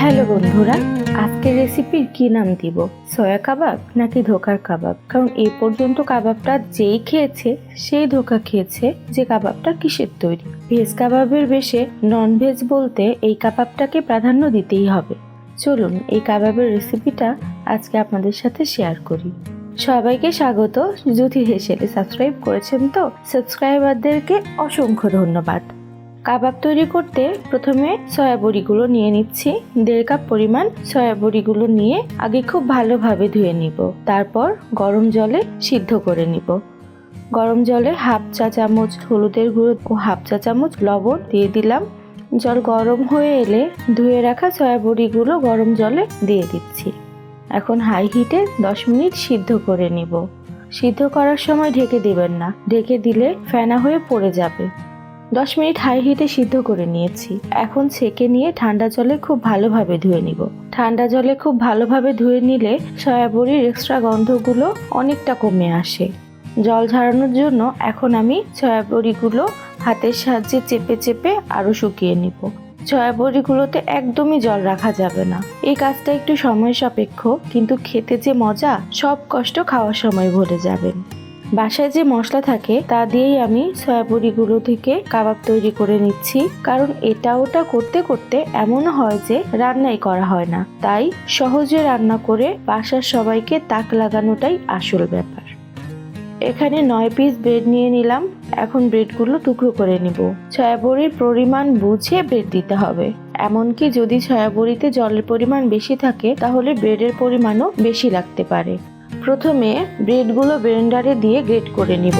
Hello বন্ধুরা, আজকের রেসিপির কি নাম দিব? সয়া কাবাব নাকি ধোকার কাবাব? কারণ এই পর্যন্ত কাবাবটা যেই খেয়েছে, সেই ধোকা খেয়েছে যে কাবাবটা কিসের তৈরি? ভেজ কাবাবের বেশে নন ভেজ বলতে এই কাবাবটাকে প্রাধান্য দিতেই হবে। চলুন এই কাবাবের রেসিপিটা আজকে আপনাদের সাথে শেয়ার করি। সবাইকে স্বাগত। যদি হেসেলে সাবস্ক্রাইব করেছেন তো সাবস্ক্রাইবারদেরকে অসংখ্য ধন্যবাদ। কাবাব তৈরি করতে প্রথমে সয়াবড়িগুলো নিয়ে নিচ্ছি। দেড় কাপ পরিমাণ সয়াবড়িগুলো নিয়ে আগে খুব ভালোভাবে ধুয়ে নিব। তারপর গরম জলে সিদ্ধ করে নিব। গরম জলে হাফ চা চামচ হলুদের গুঁড়ো ও হাফ চা চামচ লবণ দিয়ে দিলাম। জল গরম হয়ে এলে ধুয়ে রাখা সয়াবড়িগুলো গরম জলে দিয়ে দিচ্ছি। এখন হাই হিটে দশ মিনিট সিদ্ধ করে নিব। সিদ্ধ করার সময় ঢেকে দিবেন না। ঢেকে দিলে ফেনা হয়ে পড়ে যাবে। দশ মিনিট হাই হিটে সিদ্ধ করে নিয়েছি। এখন ছেঁকে নিয়ে ঠান্ডা জলে খুব ভালোভাবে ধুয়ে নিব। ঠান্ডা জলে খুব ভালোভাবে ধুয়ে নিলে সয়াবড়ির এক্সট্রা গন্ধগুলো অনেকটা কমে আসে। জল ঝাড়ানোর জন্য এখন আমি সয়াবড়িগুলো হাতের সাহায্যে চেপে চেপে আরও শুকিয়ে নিব। সয়াবড়িগুলোতে একদমই জল রাখা যাবে না। এই কাজটা একটু সময় সাপেক্ষ, কিন্তু খেতে যে মজা, সব কষ্ট খাওয়ার সময় ভরে যাবেন। বাসায় যে মশলা থাকে, তা দিয়েই আমি সয়াবড়িগুলো থেকে কাবাব তৈরি করে নিচ্ছি। কারণ এটা ওটা করতে করতে এমন হয় যে রান্নাই করা হয় না। তাই সহজে রান্না করে বাসার সবাইকে তাক লাগানোটাই আসল ব্যাপার। এখানে নয় পিস ব্রেড নিয়ে নিলাম। এখন ব্রেডগুলো টুকরো করে নিব। সয়াবড়ির পরিমাণ বুঝে ব্রেড দিতে হবে। এমনকি যদি সয়াবড়িতে জলের পরিমাণ বেশি থাকে, তাহলে ব্রেডের পরিমাণও বেশি লাগতে পারে। প্রথমে ব্রেডগুলো ব্লেন্ডারে দিয়ে গ্রেট করে নিব।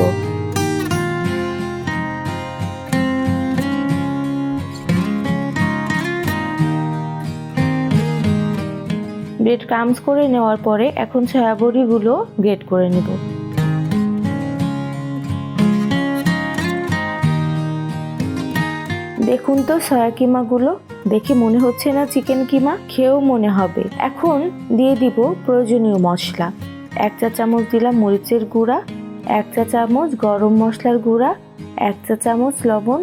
ব্রেড ক্রামস করে নেওয়ার পরে এখন সয়াবড়িগুলো গ্রেট করে নিব। দেখুন তো সয়া কিমাগুলো, দেখে মনে হচ্ছে না চিকেন কিমা, খেয়েও মনে হবে। এখন দিয়ে দিব প্রয়োজনীয় মশলা। এক চা চামচ দিলাম মরিচের গুঁড়া, এক চা চামচ গরম মশলার গুঁড়া, এক চা চামচ লবণ।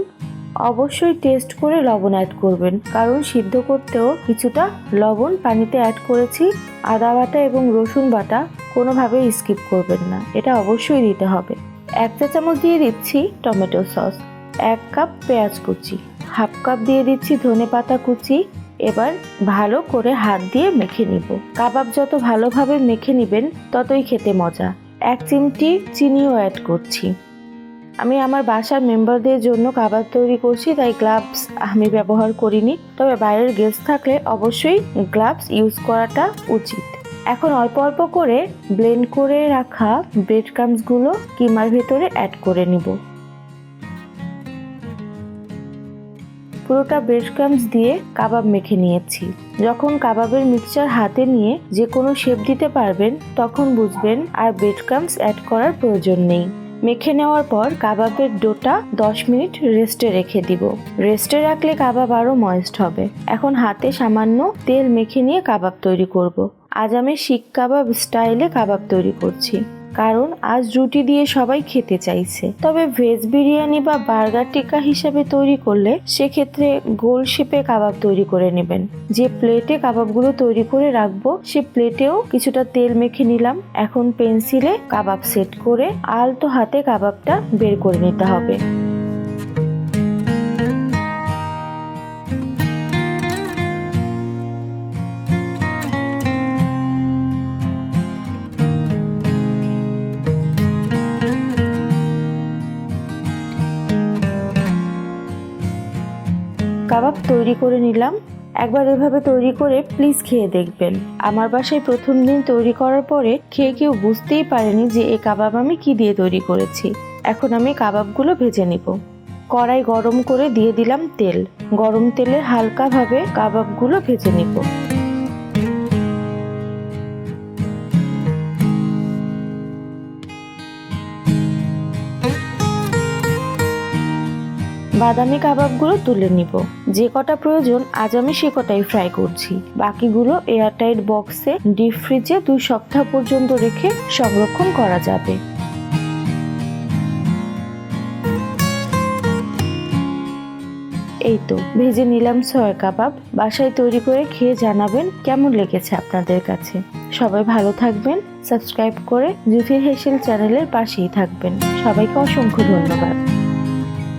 অবশ্যই টেস্ট করে লবণ অ্যাড করবেন, কারণ সিদ্ধ করতেও কিছুটা লবণ পানিতে অ্যাড করেছি। আদা বাটা এবং রসুন বাটা কোনোভাবেই স্কিপ করবেন না, এটা অবশ্যই দিতে হবে। এক চা চামচ দিয়ে দিচ্ছি টমেটো সস এক কাপ পেঁয়াজ কুচি হাফ কাপ দিয়ে দিচ্ছি ধনে পাতা কুচি এবার ভালো করে হাত দিয়ে মেখে নিব। কাবাব যত ভালোভাবে মেখে নেবেন, ততই খেতে মজা। এক চিমটি চিনিও অ্যাড করছি। আমি আমার বাসার মেম্বারদের জন্য কাবাব তৈরি করছি, তাই গ্লাভস আমি ব্যবহার করিনি। তবে বাইরের গেস্ট থাকলে অবশ্যই গ্লাভস ইউজ করাটা উচিত। এখন অল্প অল্প করে ব্লেন্ড করে রাখা ব্রেড ক্রামসগুলো কিমার ভেতরে অ্যাড করে নিব। পুরোটা ব্রেড ক্রামস দিয়ে কাবাব মেখে নিয়েছি। যখন কাবাবের মিক্সচার হাতে নিয়ে যে কোনো শেপ দিতে পারবেন, তখন বুঝবেন আর ব্রেড ক্রামস অ্যাড করার প্রয়োজন নেই। মেখে নেওয়ার পর কাবাবের ডোটা দশ মিনিট রেস্টে রেখে দিব। রেস্টে রাখলে কাবাব আরও ময়েস্ট হবে। এখন হাতে সামান্য তেল মেখে নিয়ে কাবাব তৈরি করব। আজ আমি শিক কাবাব স্টাইলে কাবাব তৈরি করছি। কারণ আজ রুটি দিয়ে সবাই খেতে চাইছে। তবে ভেজ বিরিয়ানি বা বার্গার টিকা হিসাবে তৈরি করলে সেক্ষেত্রে গোল শেপে কাবাব তৈরি করে নেবেন। যে প্লেটে কাবাবগুলো তৈরি করে রাখব, সে প্লেটেও কিছুটা তেল মেখে নিলাম। এখন পেন্সিলে কাবাব সেট করে আলতো হাতে কাবাবটা বের করে নিতে হবে। কাবাব তৈরি করে নিলাম। একবার এভাবে তৈরি করে প্লিজ খেয়ে দেখবেন। আমার বাসায় প্রথম দিন তৈরি করার পরে খেয়ে কেউ বুঝতেই পারেনি যে এই কাবাব আমি কি দিয়ে তৈরি করেছি। এখন আমি কাবাবগুলো ভেজে নিব। কড়াই গরম করে দিয়ে দিলাম তেল। গরম তেলে হালকাভাবে কাবাবগুলো ভেজে নিব। বাদামি কাবাবগুলো তুলে নিব। যে কটা প্রয়োজন, আজ আমি সে কটাই ফ্রাই করছি। বাকিগুলো এয়ারটাইট বক্সে ডিপ ফ্রিজে দুই সপ্তাহ পর্যন্ত রেখে সংরক্ষণ করা যাবে। এই তো, ভেজে নিলাম সয়া কাবাব। বাসায় তৈরি করে খেয়ে জানাবেন কেমন লেগেছে আপনাদের কাছে। সবাই ভালো থাকবেন সাবস্ক্রাইব করে জুফির হেসেল চ্যানেলের পাশেই থাকবেন। সবাইকে অসংখ্য ধন্যবাদ।